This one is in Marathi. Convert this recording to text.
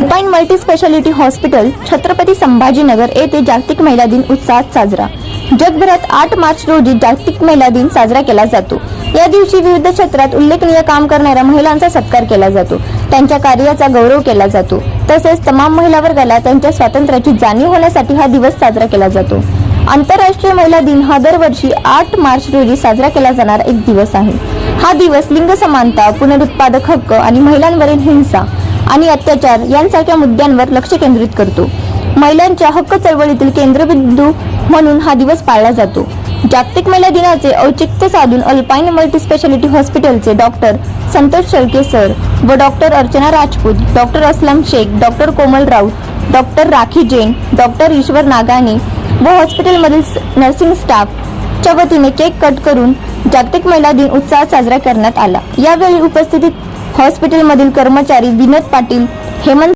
पाईन multi speciality hospital Chhatrapati Sambhajinagar येथे जागतिक महिला दिन उत्साहात साजरा. जगभरात आठ मार्च रोजी जागतिक महिला दिन साजरा केला जातो. या दिवशी विविध क्षेत्रात उल्लेखनीय काम करणाऱ्या महिलांचा सत्कार केला जातो. त्यांच्या कार्याचा गौरव केला जातो. तसेच तमाम महिला वर्गाला त्यांच्या स्वातंत्र्याची जाणीव होण्यासाठी हा दिवस साजरा केला जातो. आंतरराष्ट्रीय महिला दिन हा दरवर्षी आठ मार्च रोजी साजरा केला जाणारा एक दिवस आहे. हा दिवस लिंग समानता पुनरुत्पादक हक्क आणि महिलांवरील हिंसा आणि अत्याचार यांसारख्या मुद्द्यांवर लक्ष केंद्रित करतो. महिलांच्या हक्क चळवळीतील केंद्रबिंदू म्हणून हा दिवस पाळला जातो. जागतिक महिला दिनाचे औचित्य साधून अल्पाईन मल्टी स्पेशालिटी हॉस्पिटलचे डॉक्टर संतोष शेळके सर व doctor Archana Rajput doctor Aslam Shaikh doctor Komal Raut doctor Rakhi Jain doctor Ishwar Nagane व हॉस्पिटलमधील नर्सिंग स्टाफ च्या वतीने केक कट करून जागतिक महिला दिन उत्साहात साजरा करण्यात आला. यावेळी उपस्थितीत हॉस्पिटलमधील कर्मचारी विनोद पाटील हेमंत